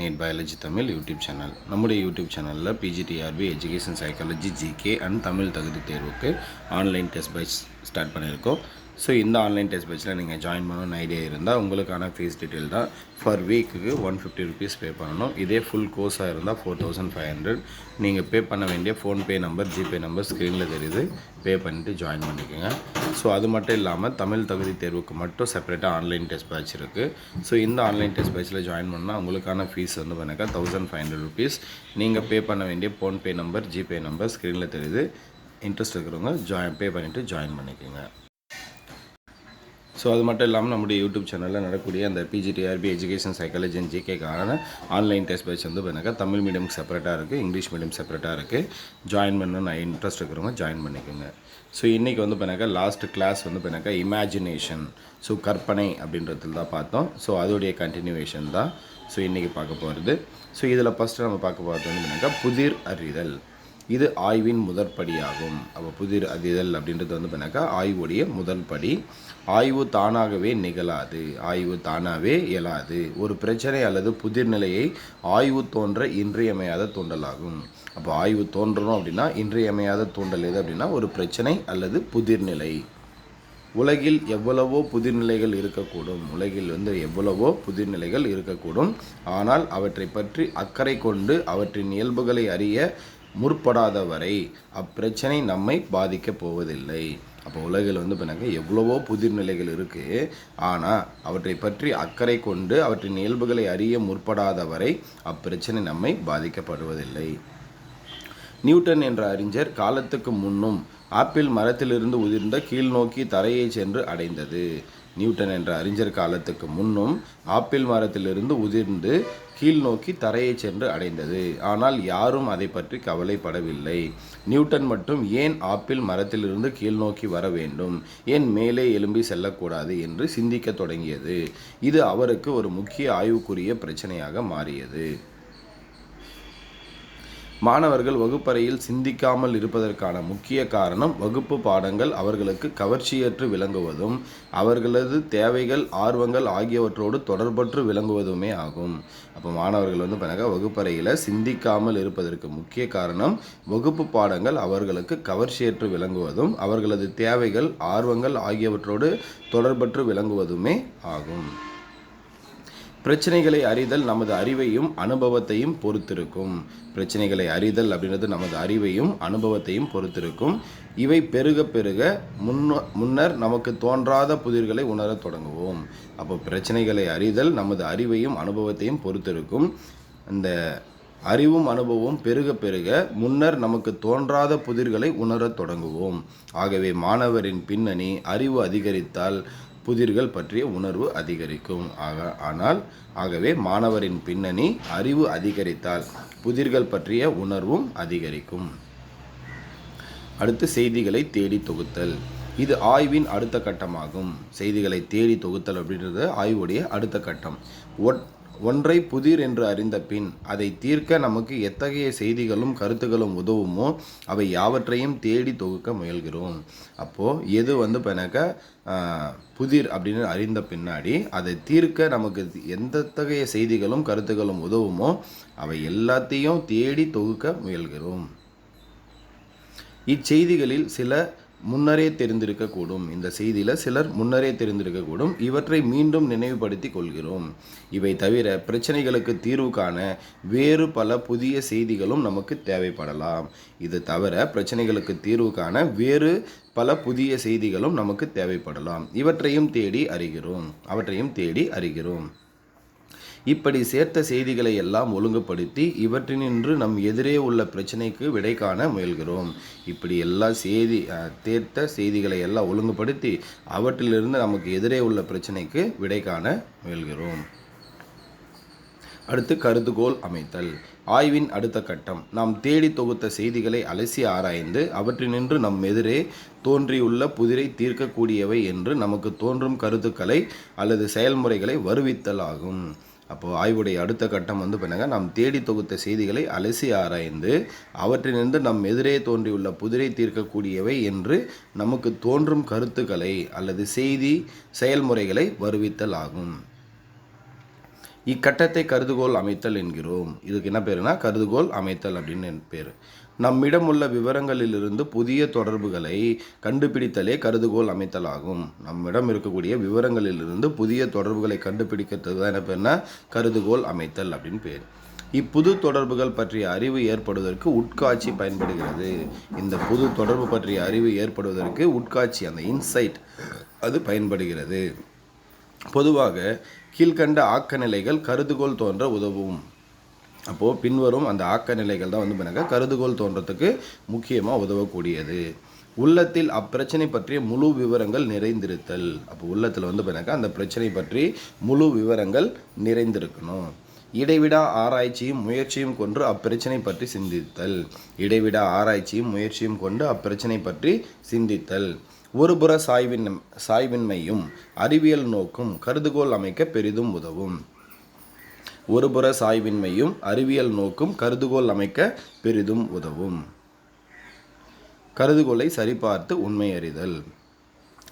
NEET biology Tamil YouTube channel நம்முடைய YouTube சேனலில் PGTRB education psychology GK and Tamil தகுதி தேர்வுக்கு ஆன்லைன் டெஸ்ட் பேட்ச் ஸ்டார்ட் பண்ணியிருக்கோம். So இந்த ஆன்லைன் டெஸ்ட் பேட்சில் நீங்கள் ஜாயின் பண்ணணும்னு ஐடியா இருந்தால் உங்களுக்கான ஃபீஸ் டீட்டெயில் தான் ஃபர் வீக்குக்கு ஒன் ஃபிஃப்டி ருபீஸ் பே பண்ணணும். இதே ஃபுல் கோர்ஸாக இருந்தால் ஃபோர் தௌசண்ட் ஃபைவ் ஹண்ட்ரட் நீங்கள் பே பண்ண வேண்டிய ஃபோன்பே நம்பர் ஜிபே நம்பர் ஸ்க்ரீனில் தெரியுது. பே பண்ணிட்டு ஜாயின் பண்ணிக்கோங்க. ஸோ அது மட்டும் இல்லாமல் தமிழ் தகுதி தேர்வுக்கு மட்டும் செப்பரேட்டாக ஆன்லைன் டெஸ்ட் பேட்ச் இருக்குது ஸோ இந்த ஆன்லைன் டெஸ்ட் பேட்சில் ஜாயின் பண்ணால் உங்களுக்கான ஃபீஸ் வந்து பண்ணாக்கா தௌசண்ட் ஃபைவ் ஹண்ட்ரட் ருபீஸ் நீங்கள் பே பண்ண வேண்டிய ஃபோன்பே நம்பர் ஜிபே நம்பர் ஸ்க்ரீனில் தெரியுது. இன்ட்ரெஸ்ட் இருக்கிறவங்க ஜாயின் பே பண்ணிவிட்டு ஜாயின் பண்ணிக்கோங்க. ஸோ அது மட்டும் இல்லாமல் நம்முடைய யூடியூப் சேனலில் நடக்கக்கூடிய அந்த பிஜிடிஆர்பி எஜுகேஷன் சைக்காலஜி அண்ட் ஜிகேக்கான ஆன்லைன் டெஸ்ட் பேச்சு வந்து பார்த்தீங்கன்னா தமிழ் மீடியம் செப்பரேட்டாக இருக்குது இங்கிலீஷ் மீடியம் செப்பரேட்டாக இருக்குது ஜாயின் பண்ணணும்னு இன்ட்ரெஸ்ட் இருக்கிறவங்க ஜாயின் பண்ணிக்கோங்க. ஸோ இன்றைக்கி வந்து பார்த்தாக்கா லாஸ்ட் கிளாஸ் வந்து பார்த்தாக்கா இமேஜினேஷன் ஸோ கற்பனை அப்படின்றதுல தான் பார்த்தோம். ஸோ அதோடைய கண்டினியூவேஷன் தான். ஸோ இன்றைக்கி பார்க்க போகிறது ஸோ இதில் ஃபஸ்ட்டு நம்ம பார்க்க போகிறது வந்து பார்த்தாக்கா புதிர் அறிதல். இது ஆய்வின் முதற்படியாகும் அப்போ புதிர் அறிதல் அப்படின்றது வந்து பண்ணாக்கா ஆய்வுடைய முதல் படி. ஆய்வு தானாகவே நிகழாது. ஆய்வு தானாகவே இயலாது. ஒரு பிரச்சனை அல்லது புதிர் நிலையை ஆய்வு தோன்ற இன்றியமையாத தூண்டலாகும் அப்போ ஆய்வு தோன்றணும் அப்படின்னா இன்றியமையாத தூண்டல் எது அப்படின்னா ஒரு பிரச்சனை அல்லது புதிர்நிலை உலகில் எவ்வளவோ புதிர்நிலைகள் இருக்கக்கூடும். உலகில் வந்து எவ்வளவோ புதிர்நிலைகள் இருக்கக்கூடும். ஆனால் அவற்றை பற்றி அக்கறை கொண்டு அவற்றின் இயல்புகளை அறிய முற்படாத வரை அப்பிரச்சனை நம்மை பாதிக்கப் போவதில்லை. அப்போ உலகில் வந்து பின்னாங்க எவ்வளவோ புதிர்நிலைகள் இருக்குது ஆனால் அவற்றை பற்றி அக்கறை கொண்டு அவற்றின் இயல்புகளை அறிய முற்படாத வரை அப்பிரச்சனை நம்மை பாதிக்கப்படுவதில்லை. நியூட்டன் என்ற அறிஞர் காலத்துக்கு முன்னும் ஆப்பிள் மரத்திலிருந்து உதிர்ந்த கீழ்நோக்கி தரையை சென்று அடைந்தது. நியூட்டன் என்ற அறிஞர் காலத்துக்கு முன்னும் ஆப்பிள் மரத்திலிருந்து உதிர்ந்து கீழ்நோக்கி தரையை சென்று அடைந்தது. ஆனால் யாரும் அதை பற்றி கவலைப்படவில்லை. நியூட்டன் மட்டும் ஏன் ஆப்பிள் மரத்திலிருந்து கீழ்நோக்கி வர வேண்டும்? ஏன் மேலே எழும்பி செல்லக்கூடாது என்று சிந்திக்க தொடங்கியது. இது அவருக்கு ஒரு முக்கிய ஆய்வுக்குரிய பிரச்சனையாக மாறியது. மாணவர்கள் வகுப்பறையில் சிந்திக்காமல் இருப்பதற்கான முக்கிய காரணம் வகுப்பு பாடங்கள் அவர்களுக்கு கவர்ச்சியற்று விளங்குவதும் அவர்களது தேவைகள் ஆர்வங்கள் ஆகியவற்றோடு தொடர்பற்று விளங்குவதுமே ஆகும். அப்போ மாணவர்கள் வந்து பார்த்தீங்கன்னா வகுப்பறையில் சிந்திக்காமல் இருப்பதற்கு முக்கிய காரணம் வகுப்பு பாடங்கள் அவர்களுக்கு கவர்ச்சியற்று விளங்குவதும் அவர்களது தேவைகள் ஆர்வங்கள் ஆகியவற்றோடு தொடர்பற்று விளங்குவதுமே ஆகும். பிரச்சனைகளை அறிதல் நமது அறிவையும் அனுபவத்தையும் பொறுத்திருக்கும். பிரச்சனைகளை அறிதல் அப்படின்றது நமது அறிவையும் அனுபவத்தையும் பொறுத்திருக்கும். இவை பெருக பெருக முன்ன முன்னர் நமக்கு தோன்றாத புதிர்களை உணரத் தொடங்குவோம். அப்போ பிரச்சனைகளை அறிதல் நமது அறிவையும் அனுபவத்தையும் பொறுத்திருக்கும். இந்த அறிவும் அனுபவம் பெருக பெருக முன்னர் நமக்கு தோன்றாத புதிர்களை உணரத் தொடங்குவோம். ஆகவே மாணவரின் பின்னணி அறிவு அதிகரித்தால் புதிர்கள் பற்றிய உணர்வு அதிகரிக்கும். ஆக ஆனால் ஆகவே மாணவரின் பின்னணி அறிவு அதிகரித்தால் புதிர்கள் பற்றிய உணர்வும் அதிகரிக்கும். அடுத்து செய்திகளை தேடி தொகுத்தல். இது ஆய்வின் அடுத்த கட்டமாகும். செய்திகளை தேடி தொகுத்தல் அப்படின்றது ஆய்வுடைய அடுத்த கட்டம். ஒட் ஒன்றை புதிர் என்று அறிந்த பின் அதை தீர்க்க நமக்கு எத்தகைய செய்திகளும் கருத்துகளும் உதவுமோ அவை யாவற்றையும் தேடி தொகுக்க முயல்கிறோம். அப்போது எது வந்து பிறக்க புதிர் அப்படின்னு அறிந்த பின்னாடி அதை தீர்க்க நமக்கு எந்தத்தகைய செய்திகளும் கருத்துகளும் உதவுமோ அவை எல்லாத்தையும் தேடி தொகுக்க முயல்கிறோம். இச்செய்திகளில் சில முன்னரே தெரிந்திருக்கக்கூடும். இந்த செய்தியில் சிலர் முன்னரே தெரிந்திருக்கக்கூடும். இவற்றை மீண்டும் நினைவுபடுத்தி கொள்கிறோம். இவை தவிர பிரச்சனைகளுக்கு தீர்வு காண வேறு பல புதிய செய்திகளும் நமக்கு தேவைப்படலாம். இது தவிர பிரச்சனைகளுக்கு தீர்வு காண வேறு பல புதிய செய்திகளும் நமக்கு தேவைப்படலாம். இவற்றையும் தேடி அறிகிறோம். அவற்றையும் தேடி அறிகிறோம். இப்படி சேர்த்த செய்திகளை எல்லாம் ஒழுங்குபடுத்தி இவற்றினின்று நம் எதிரே உள்ள பிரச்சனைக்கு விடை காண முயல்கிறோம். இப்படி எல்லா செய்தி தேர்த்த செய்திகளை எல்லாம் ஒழுங்குபடுத்தி அவற்றிலிருந்து நமக்கு எதிரே உள்ள பிரச்சனைக்கு விடை காண முயல்கிறோம். அடுத்து கருதுகோள் அமைத்தல். ஆய்வின் அடுத்த கட்டம். நாம் தேடி தொகுத்த செய்திகளை அலசி ஆராய்ந்து அவற்றினின்று நம் எதிரே தோன்றியுள்ள புதிரை தீர்க்கக்கூடியவை என்று நமக்கு தோன்றும் கருத்துக்களை அல்லது செயல்முறைகளை வருவித்தல் ஆகும் அப்போது ஆய்வுடைய அடுத்த கட்டம் வந்து பண்ணுங்க நாம் தேடி தொகுத்த செய்திகளை அலசி ஆராய்ந்து அவற்றிலிருந்து நம் எதிரே தோன்றியுள்ள புதிரை தீர்க்கக்கூடியவை என்று நமக்கு தோன்றும் கருத்துக்களை அல்லது செய்தி செயல்முறைகளை வருவித்தல் ஆகும். இக்கட்டத்தை கருதுகோள் அமைத்தல் என்கிறோம். இதுக்கு என்ன பேருனா கருதுகோள் அமைத்தல் அப்படின்னு பேர். நம்மிடம் உள்ள விவரங்களிலிருந்து புதிய தொடர்புகளை கண்டுபிடித்தலே கருதுகோள் அமைத்தலாகும். நம்மிடம் இருக்கக்கூடிய விவரங்களிலிருந்து புதிய தொடர்புகளை கண்டுபிடிக்கிறது தான் என்ன பேர்னா கருதுகோள் அமைத்தல் அப்படின்னு பேர். இப்புது தொடர்புகள் பற்றிய அறிவு ஏற்படுவதற்கு உட்காட்சி பயன்படுகிறது. இந்த புது தொடர்பு பற்றிய அறிவு ஏற்படுவதற்கு உட்காட்சி அந்த இன்சைட் அது பயன்படுகிறது. பொதுவாக கீழ்கண்ட ஆக்க நிலைகள் கருதுகோள் தோன்ற உதவும். அப்போது பின்வரும் அந்த ஆக்க நிலைகள் தான் வந்து பண்ணாக்க கருதுகோள் தோன்றத்துக்கு முக்கியமாக உதவக்கூடியது. உள்ளத்தில் அப்பிரச்சனை பற்றிய முழு விவரங்கள் நிறைந்திருத்தல். அப்போ உள்ளத்தில் வந்து பண்ணாக்க அந்த பிரச்சனை பற்றி முழு விவரங்கள் நிறைந்திருக்கணும். இடைவிடா ஆராய்ச்சியும் முயற்சியும் கொண்டு அப்பிரச்சனை பற்றி சிந்தித்தல். இடைவிடா ஆராய்ச்சியும் முயற்சியும் கொண்டு அப்பிரச்சனை பற்றி சிந்தித்தல். ஒருபுற சாய்வின் சாய்வின்மையும் அறிவியல் நோக்கும் கருதுகோள் அமைக்க பெரிதும் உதவும். ஒருபுற சாய்வின்மையும் அறிவியல் நோக்கும் கருதுகோள் அமைக்க பெரிதும் உதவும். கருதுகோளை சரிபார்த்து உண்மையறிதல்.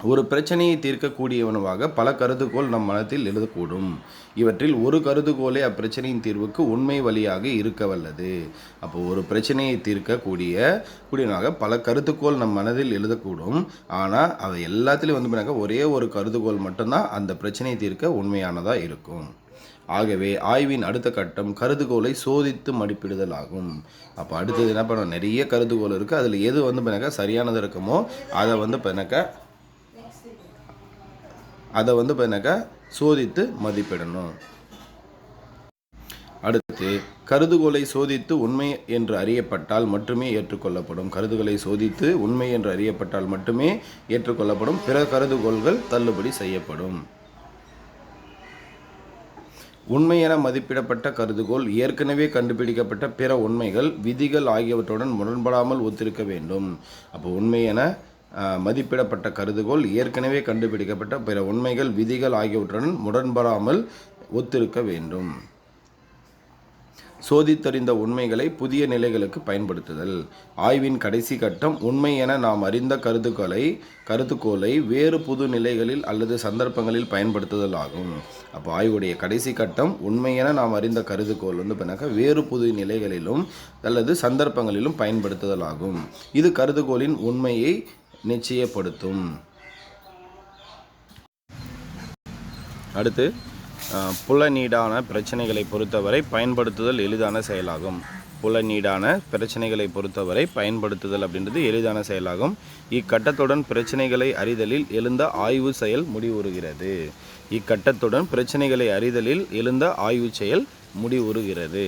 ஒரு பிரச்சனையை தீர்க்கக்கூடியவனவாக பல கருதுகோள் நம் மனத்தில் எழுதக்கூடும். இவற்றில் ஒரு கருதுகோளே அப்பிரச்சனையின் தீர்வுக்கு உண்மை வழியாக இருக்க வல்லது அப்போ ஒரு பிரச்சனையை தீர்க்கக்கூடிய கூடியவனாக பல கருத்துக்கோள் நம் மனதில் எழுதக்கூடும். ஆனால் அவை எல்லாத்துலேயும் வந்து பண்ணாக்க ஒரே ஒரு கருதுகோள் மட்டும்தான் அந்த பிரச்சனையை தீர்க்க உண்மையானதாக இருக்கும். ஆகவே ஆய்வின் அடுத்த கட்டம் கருதுகோளை சோதித்து மதிப்பிடுதல் ஆகும். அப்போ அடுத்தது என்ன பண்ணணும்? நிறைய கருதுகோள் இருக்குது அதில் எது வந்து பண்ணாக்கா சரியானது இருக்குமோ அதை வந்து பண்ணாக்க அதை வந்து பண்ணாக்க சோதித்து மதிப்பிடணும். அடுத்து கருதுகோளை சோதித்து உண்மை என்று அறியப்பட்டால் மட்டுமே ஏற்றுக்கொள்ளப்படும். கருதுகளை சோதித்து உண்மை என்று அறியப்பட்டால் மட்டுமே ஏற்றுக்கொள்ளப்படும். பிற கருதுகோள்கள் தள்ளுபடி செய்யப்படும். உண்மை என மதிப்பிடப்பட்ட கருதுகோள் ஏற்கனவே கண்டுபிடிக்கப்பட்ட பிற உண்மைகள் விதிகள் ஆகியவற்றுடன் முரண்படாமல் ஒத்திருக்க வேண்டும். அப்போ உண்மை என மதிப்பிடப்பட்ட கருதுகோள் ஏற்கனவே கண்டுபிடிக்கப்பட்ட பிற உண்மைகள் விதிகள் ஆகியவற்றுடன் முரண்படாமல் ஒத்திருக்க வேண்டும். சோதித்தறிந்த உண்மைகளை புதிய நிலைகளுக்கு பயன்படுத்துதல். ஆய்வின் கடைசி கட்டம் உண்மை என நாம் அறிந்த கருத்துக்களை கருத்துக்கோளை வேறு புது நிலைகளில் அல்லது சந்தர்ப்பங்களில் பயன்படுத்துதல் ஆகும். அப்போ ஆய்வுடைய கடைசி கட்டம் உண்மை என நாம் அறிந்த கருதுகோள் வந்து பண்ணாக்க வேறு புது நிலைகளிலும் அல்லது சந்தர்ப்பங்களிலும் பயன்படுத்துதல் ஆகும். இது கருதுகோளின் உண்மையை நிச்சயப்படுத்தும். அடுத்து புல நீடான பிரச்சனைகளை பொறுத்தவரை பயன்படுத்துதல் எளிதான செயலாகும். புலனீடான பிரச்சனைகளை பொறுத்தவரை பயன்படுத்துதல் அப்படின்றது எளிதான செயலாகும். இக்கட்டத்துடன் பிரச்சனைகளை அறிதலில் எழுந்த ஆய்வு செயல் முடிவுறுகிறது. இக்கட்டத்துடன் பிரச்சனைகளை அறிதலில் எழுந்த ஆய்வு செயல் முடிவுறுகிறது.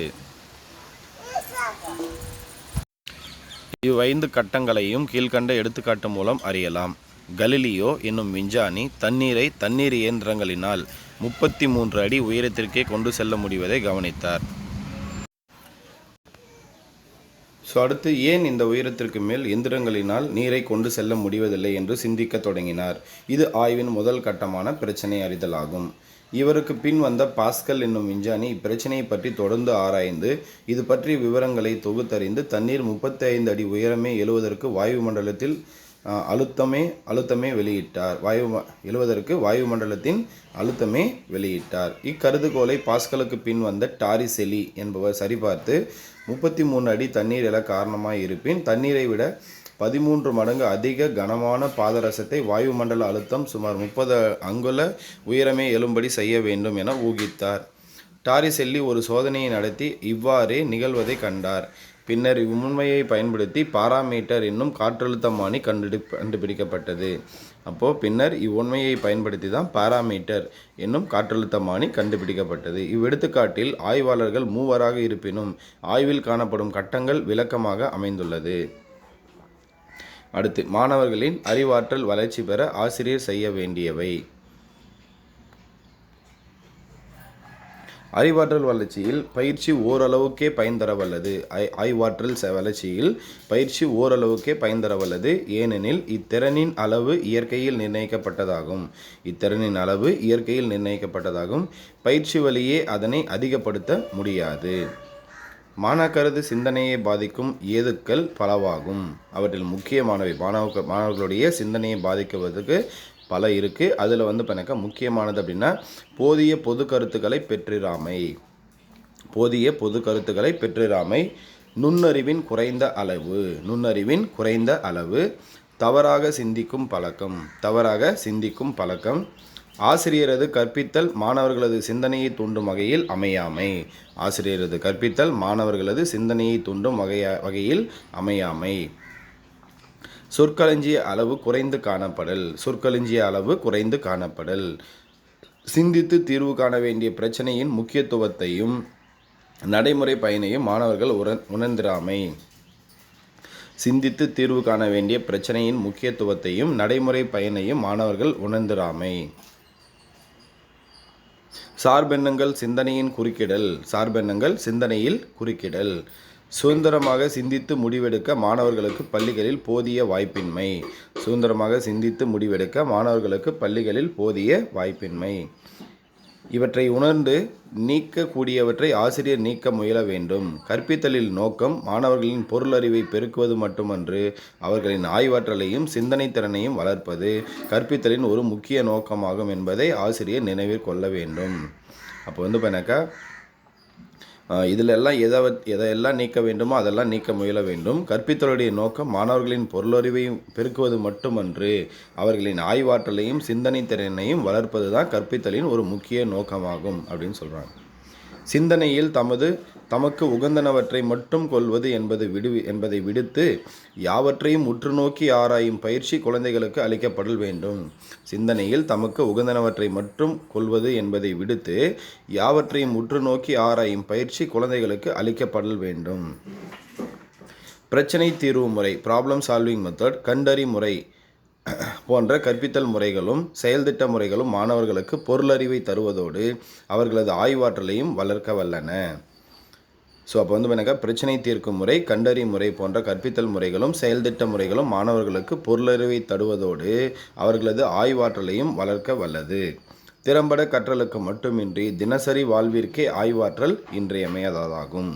இவ்வைந்து கட்டங்களையும் கீழ்கண்ட எடுத்துக்காட்டு மூலம் அறியலாம். கலிலியோ என்னும் விஞ்ஞானி தண்ணீரை தண்ணீர் இயந்திரங்களினால் முப்பத்தி மூன்று அடி உயரத்திற்கே கொண்டு செல்ல முடிவதை கவனித்தார். ஸோ அடுத்து ஏன் இந்த உயரத்திற்கு மேல் எந்திரங்களினால் நீரை கொண்டு செல்ல முடிவதில்லை என்று சிந்திக்கத் தொடங்கினார். இது ஆய்வின் முதல் கட்டமான பிரச்சனை அறிதலாகும். இவருக்கு பின் வந்த பாஸ்கல் என்னும் விஞ்ஞானி இப்பிரச்சனையை பற்றி தொடர்ந்து ஆராய்ந்து இது பற்றிய விவரங்களை தொகுத்தறிந்து தண்ணீர் முப்பத்தி ஐந்து அடி உயரமே எழுவதற்கு வாயுமண்டலத்தில் அழுத்தமே அழுத்தமே வெளியிட்டார். வாயு ம- எழுவதற்கு வாயுமண்டலத்தின் அழுத்தமே வெளியிட்டார். இக்கருதுகோளை பாஸ்கலுக்கு பின் வந்த டாரி செலி என்பவர் சரிபார்த்து முப்பத்தி மூணு அடி தண்ணீர் எழ காரணமாக இருப்பின் தண்ணீரை விட பதிமூன்று மடங்கு அதிக கனமான பாதரசத்தை வாயுமண்டல அழுத்தம் சுமார் முப்பது அங்குல உயரமே எழும்படி செய்ய வேண்டும் என ஊகித்தார். டாரி செல்லி ஒரு சோதனையை நடத்தி இவ்வாறே நிகழ்வதை கண்டார். பின்னர் இவ்வுண்மையை பயன்படுத்தி பாராமீட்டர் என்னும் காற்றழுத்தமானி கண்டுடி கண்டுபிடிக்கப்பட்டது. அப்போது பின்னர் இவ்வுண்மையை பயன்படுத்தி தான் பாராமீட்டர் என்னும் காற்றழுத்தமானி கண்டுபிடிக்கப்பட்டது. இவ்வெடுத்துக்காட்டில் ஆய்வாளர்கள் மூவராக இருப்பினும் ஆய்வில் காணப்படும் கட்டங்கள் விளக்கமாக அமைந்துள்ளது. அடுத்து மாணவர்களின் அறிவாற்றல் வளர்ச்சி பெற ஆசிரியர் செய்ய வேண்டியவை. அறிவாற்றல் வளர்ச்சியில் பயிற்சி ஓரளவுக்கே பயன்தரவல்லது. ஐ வல்லது ஆய்வாற்றல் வளர்ச்சியில் பயிற்சி ஓரளவுக்கே பயன்தரவல்லது. வல்லது ஏனெனில் இத்திறனின் அளவு இயற்கையில் நிர்ணயிக்கப்பட்டதாகும். இத்திறனின் அளவு இயற்கையில் நிர்ணயிக்கப்பட்டதாகும். பயிற்சி வழியே அதனை அதிகப்படுத்த முடியாது. மாணாக்கரது சிந்தனையை பாதிக்கும் ஏதுக்கள் பலவாகும். அவற்றில் முக்கியமானவை மாணவ மாணவர்களுடைய சிந்தனையை பாதிக்குவதற்கு பல இருக்குது அதில் வந்து பண்ணாக்கா முக்கியமானது அப்படின்னா போதிய பொது கருத்துக்களை பெற்றிராமை. போதிய பொது கருத்துக்களை பெற்றிராமை. நுண்ணறிவின் குறைந்த அளவு நுண்ணறிவின் குறைந்த அளவு. தவறாக சிந்திக்கும் பழக்கம் தவறாக சிந்திக்கும் பழக்கம். ஆசிரியரது கற்பித்தல் மாணவர்களது சிந்தனையை தூண்டும் வகையில் அமையாமை. ஆசிரியரது கற்பித்தல் மாணவர்களது சிந்தனையை தூண்டும் வகையா வகையில் அமையாமை. சொற்களஞ்சிய அளவு குறைந்து காணப்படல். சொற்களஞ்சிய அளவு குறைந்து காணப்படல். சிந்தித்து தீர்வு காண வேண்டிய பிரச்சனையின் முக்கியத்துவத்தையும் நடைமுறை பயனையும் மாணவர்கள் உர உணர்ந்திராமை. சிந்தித்து தீர்வு காண வேண்டிய பிரச்சனையின் முக்கியத்துவத்தையும் நடைமுறை பயனையும் மாணவர்கள் உணர்ந்திராமை. சார்பெண்ணங்கள் சிந்தனையின் குறுக்கிடல். சார்பெண்ணங்கள் சிந்தனையில் குறுக்கிடல். சுதந்திரமாக சிந்தித்து முடிவெடுக்க மாணவர்களுக்கு பள்ளிகளில் போதிய வாய்ப்பின்மை. சுதந்திரமாக சிந்தித்து முடிவெடுக்க மாணவர்களுக்கு பள்ளிகளில் போதிய வாய்ப்பின்மை. இவற்றை உணர்ந்து நீக்கக்கூடியவற்றை ஆசிரியர் நீக்க முயல வேண்டும். கற்பித்தலில் நோக்கம் மாணவர்களின் பொருளறிவை பெருக்குவது மட்டுமன்று அவர்களின் ஆய்வாற்றலையும் சிந்தனை திறனையும் வளர்ப்பது. கற்பித்தலின் ஒரு முக்கிய நோக்கமாகும் என்பதை ஆசிரியர் நினைவில் கொள்ள வேண்டும். அப்போ வந்து பண்ணக்கா இதில் எல்லாம் எதை எதையெல்லாம் நீக்க வேண்டுமோ அதெல்லாம் நீக்க முயல வேண்டும். கற்பித்தலுடைய நோக்கம் மாணவர்களின் பொருளறிவையும் பெருக்குவது மட்டுமன்று. அவர்களின் ஆய்வாற்றலையும் சிந்தனை திறனையும் வளர்ப்பது தான் கற்பித்தலின் ஒரு முக்கிய நோக்கமாகும் அப்படின்னு சொல்கிறாங்க சிந்தனையில் தமது தமக்கு உகந்தனவற்றை மட்டும் கொள்வது என்பது விடு என்பதை விடுத்து யாவற்றையும் உற்று நோக்கி ஆராயும் பயிற்சி குழந்தைகளுக்கு அளிக்கப்படல் வேண்டும். சிந்தனையில் தமக்கு உகந்தனவற்றை மட்டும் கொள்வது என்பதை விடுத்து யாவற்றையும் உற்று நோக்கி ஆராயும் பயிற்சி குழந்தைகளுக்கு அளிக்கப்படல் வேண்டும். பிரச்சனை தீர்வு முறை ப்ராப்ளம் சால்விங் மெத்தட் கண்டறி முறை போன்ற கற்பித்தல் முறைகளும் செயல்திட்ட முறைகளும் மாணவர்களுக்கு பொருளறிவை தருவதோடு அவர்களது ஆய்வாற்றலையும் வளர்க்க வல்லன. ஸோ அப்போ வந்து எனக்கு பிரச்சனை தீர்க்கும் முறை கண்டறி முறை போன்ற கற்பித்தல் முறைகளும் செயல்திட்ட முறைகளும் மாணவர்களுக்கு பொருளறிவை தருவதோடு அவர்களது ஆய்வாற்றலையும் வளர்க்க வல்லது. திறம்பட கற்றலுக்கு மட்டுமின்றி தினசரி வாழ்விற்கே ஆய்வாற்றல் இன்றியமையாததாகும்.